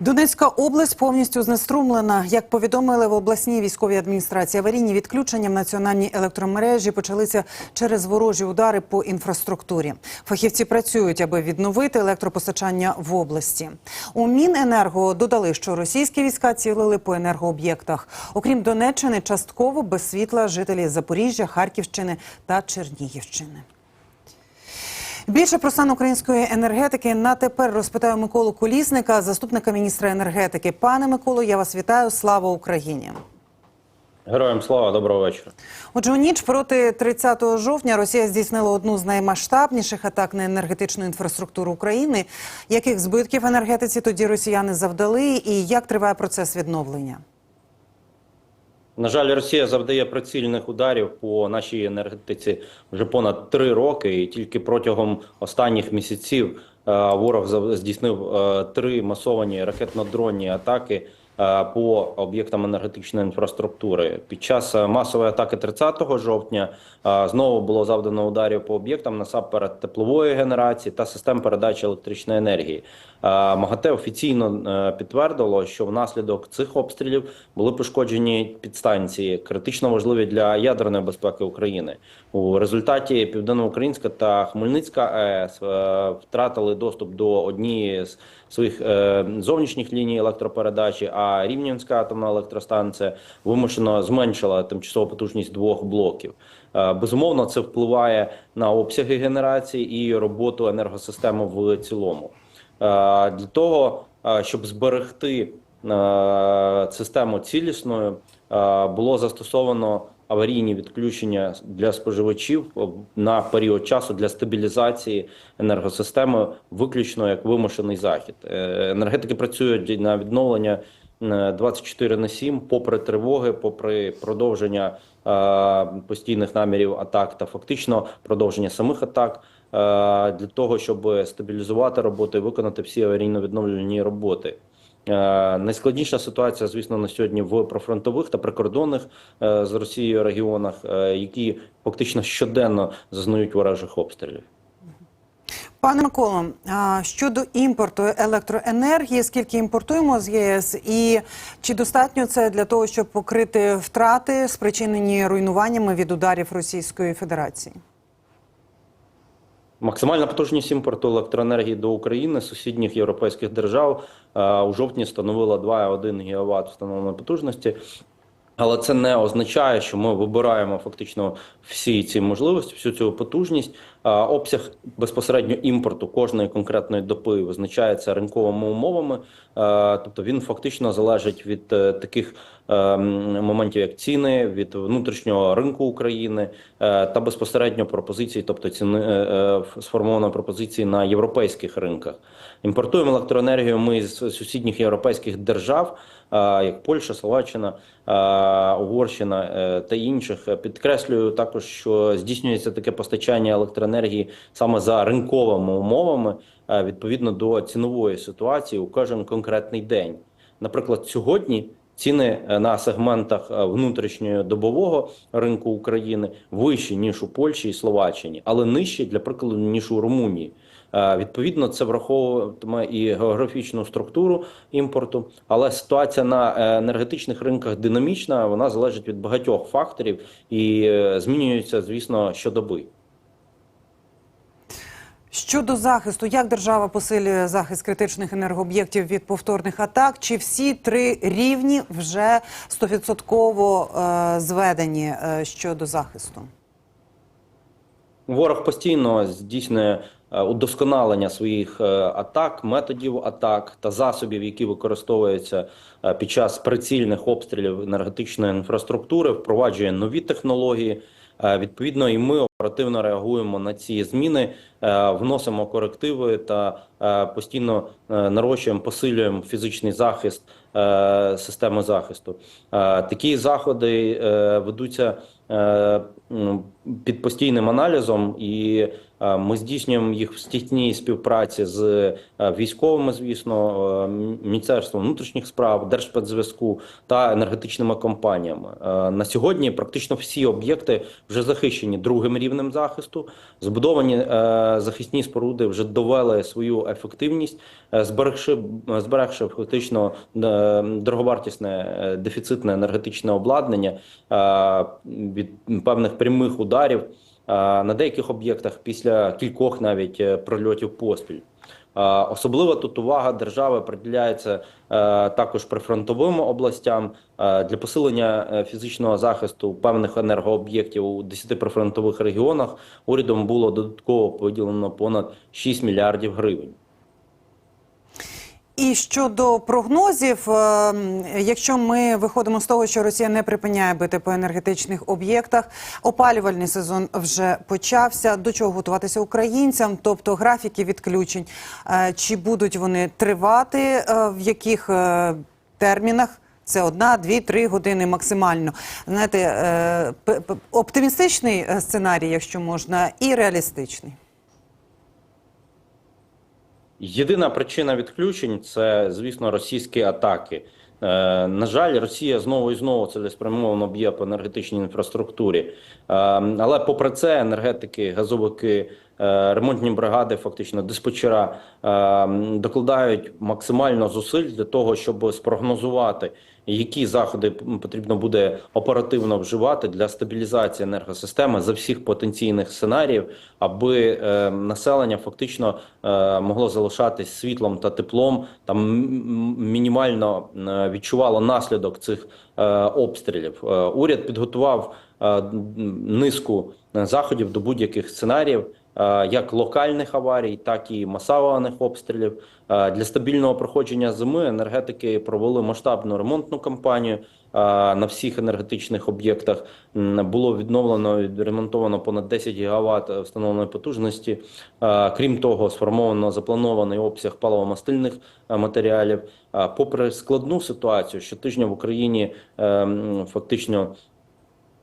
Донецька область повністю знеструмлена. Як повідомили в обласній військовій адміністрації, аварійні відключення в національній електромережі почалися через ворожі удари по інфраструктурі. Фахівці працюють, аби відновити електропостачання в області. У Міненерго додали, що російські війська цілили по енергооб'єктах. Окрім Донеччини, частково без світла жителі Запоріжжя, Харківщини та Чернігівщини. Більше про стан української енергетики на тепер розпитаю Миколу Колісника, заступника міністра енергетики. Пане Миколо, я вас вітаю. Слава Україні! Героям слава, доброго вечора. Отже, у ніч проти 30 жовтня Росія здійснила одну з наймасштабніших атак на енергетичну інфраструктуру України. Яких збитків енергетиці тоді росіяни завдали, і як триває процес відновлення? На жаль, Росія завдає прицільних ударів по нашій енергетиці вже понад три роки, і тільки протягом останніх місяців е, ворог здійснив е, три масовані ракетно-дронні атаки е, по об'єктам енергетичної інфраструктури. Під час масової атаки 30 жовтня знову було завдано ударів по об'єктам насамперед теплової генерації та систем передачі електричної енергії. Е, МАГАТЕ офіційно е, підтвердило, що внаслідок цих обстрілів були пошкоджені підстанції, критично важливі для ядерної безпеки України. У результаті Південноукраїнська та Хмельницька АЕС е, втратили доступ до однієї з своїх зовнішніх ліній електропередачі. А Рівненська атомна електростанція вимушено зменшила тимчасову потужність двох блоків. Безумовно, це впливає на обсяги генерації і роботу енергосистеми в цілому. Е, Для того, е, щоб зберегти е, систему цілісною, було застосовано аварійні відключення для споживачів на період часу для стабілізації енергосистеми, виключно як вимушений захід. Енергетики працюють на відновлення е, 24 на 7, попри тривоги, попри продовження постійних намірів атак та фактично продовження самих атак. Е, Для того щоб стабілізувати роботу і виконати всі аварійно-відновлювальні роботи. Е, Найскладніша ситуація, звісно, на сьогодні в профронтових та прикордонних е, з Росією регіонах, які фактично щоденно зазнають ворожих обстрілів. Пане Миколо, щодо імпорту електроенергії, скільки імпортуємо з ЄС, і чи достатньо це для того, щоб покрити втрати, спричинені руйнуваннями від ударів Російської Федерації? Максимальна потужність імпорту електроенергії до України сусідніх європейських держав е, у жовтні становила 2,1 ГВт встановленої потужності. Але це не означає, що ми вибираємо фактично всі ці можливості, всю цю потужність. Обсяг безпосередньо імпорту кожної конкретної доби визначається ринковими умовами, тобто він фактично залежить від е, таких е, моментів, як ціни, від внутрішнього ринку України е, та безпосередньо пропозиції, тобто ціни е, пропозиції на європейських ринках. Імпортуємо електроенергію ми з сусідніх європейських держав, як Польща, Словаччина, Угорщина та інших. Підкреслюю також, що здійснюється таке постачання електроенергії саме за ринковими умовами, е, відповідно до цінової ситуації у кожен конкретний день. Наприклад, сьогодні. Ціни е, на сегментах е, внутрішнього добового ринку України вищі ніж у Польщі і Словаччині, але нижчі для прикладу ніж у Румунії. Відповідно, це враховуватиме і географічну структуру імпорту, але ситуація на енергетичних ринках динамічна. Вона залежить від багатьох факторів і змінюється, звісно, щодоби. Щодо захисту, як держава посилює захист критичних енергооб'єктів від повторних атак? Чи всі три рівні вже стовідсотково е, зведені е, щодо захисту? Ворог постійно здійснює е, удосконалення своїх атак, методів атак та засобів, які використовуються під час прицільних обстрілів енергетичної інфраструктури, впроваджує нові технології. Е, Відповідно, і ми оперативно реагуємо на ці зміни, е, вносимо корективи та е, постійно нарощуємо, посилюємо фізичний захист системи захисту. Такі заходи ведуться під постійним аналізом, і Ми здійснюємо їх в стітній співпраці з е, військовими, звісно, е, Міністерством внутрішніх справ, Держспецзв'язку та енергетичними компаніями. Е, На сьогодні практично всі об'єкти вже захищені другим рівнем захисту. Збудовані е, захисні споруди вже довели свою ефективність, е, зберегши зберегши фактично е, дороговартісне е, дефіцитне енергетичне обладнання е, від певних прямих ударів е, на деяких об'єктах після кількох навіть е, прольотів поспіль. Особливо тут увага держави приділяється е, також прифронтовим областям е, для посилення фізичного захисту певних енергооб'єктів у 10 прифронтових регіонах. Урядом було додатково виділено понад 6 мільярдів гривень. І щодо прогнозів, е, якщо ми виходимо з того, що Росія не припиняє бити по енергетичних об'єктах, опалювальний сезон вже почався. До чого готуватися українцям? Тобто графіки відключень, е, чи будуть вони тривати, е, в яких термінах? Це одна, дві, три години максимально. Знаєте, оптимістичний сценарій, якщо можна, і реалістичний. Єдина причина відключень це, звісно, російські атаки. Е, на жаль, Росія знову і знову цілеспрямовано б'є по енергетичній інфраструктурі. Е, але попри це, енергетики, газовики, ремонтні бригади, фактично диспетчера е, докладають максимально зусиль для того, щоб спрогнозувати, які заходи потрібно буде оперативно вживати для стабілізації енергосистеми за всіх потенційних сценаріїв, аби е, населення фактично е, могло залишатись світлом та теплом, там мінімально е, відчувало наслідок цих е, обстрілів. Е, уряд підготував е, низку е, заходів до будь-яких сценаріїв. Е, Як локальних аварій, так і масованих обстрілів Е, для стабільного проходження зими енергетики провели масштабну ремонтну кампанію е, на всіх енергетичних об'єктах. Було відновлено і відремонтовано понад 10 гігават встановленої потужності. Крім того, сформовано запланований обсяг паливомастильних матеріалів. Попри складну ситуацію, щотижня в Україні е, фактично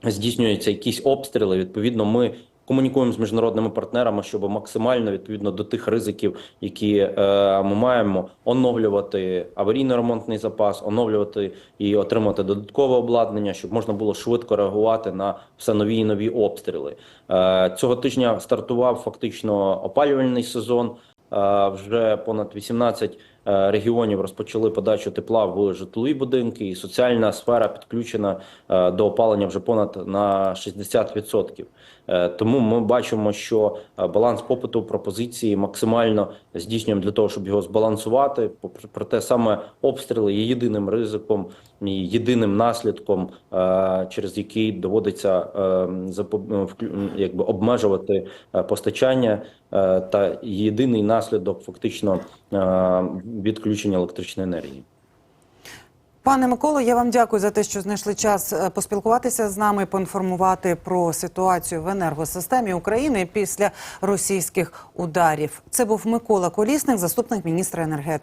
здійснюються якісь обстріли. Відповідно, ми комунікуємо з міжнародними партнерами, щоб максимально відповідно до тих ризиків, які е, ми маємо, оновлювати аварійно-ремонтний запас, оновлювати і отримати додаткове обладнання, щоб можна було швидко реагувати на все нові і нові обстріли. Е, цього тижня стартував фактично опалювальний сезон. Е, Вже понад 18 е, регіонів розпочали подачу тепла в житлові будинки, і соціальна сфера підключена е, до опалення вже понад на 60%. Е, Тому ми бачимо, що е, баланс попиту пропозиції максимально здійснюємо для того, щоб його збалансувати. Проте саме обстріли є єдиним ризиком єдиним наслідком, е, через який доводиться е, запоб- якби обмежувати е, постачання е, та єдиний наслідок фактично е, відключення електричної енергії. Пане Миколо, я вам дякую за те, що знайшли час е, поспілкуватися з нами, поінформувати про ситуацію в енергосистемі України після російських ударів. Це був Микола Колісник, заступник міністра енергетики.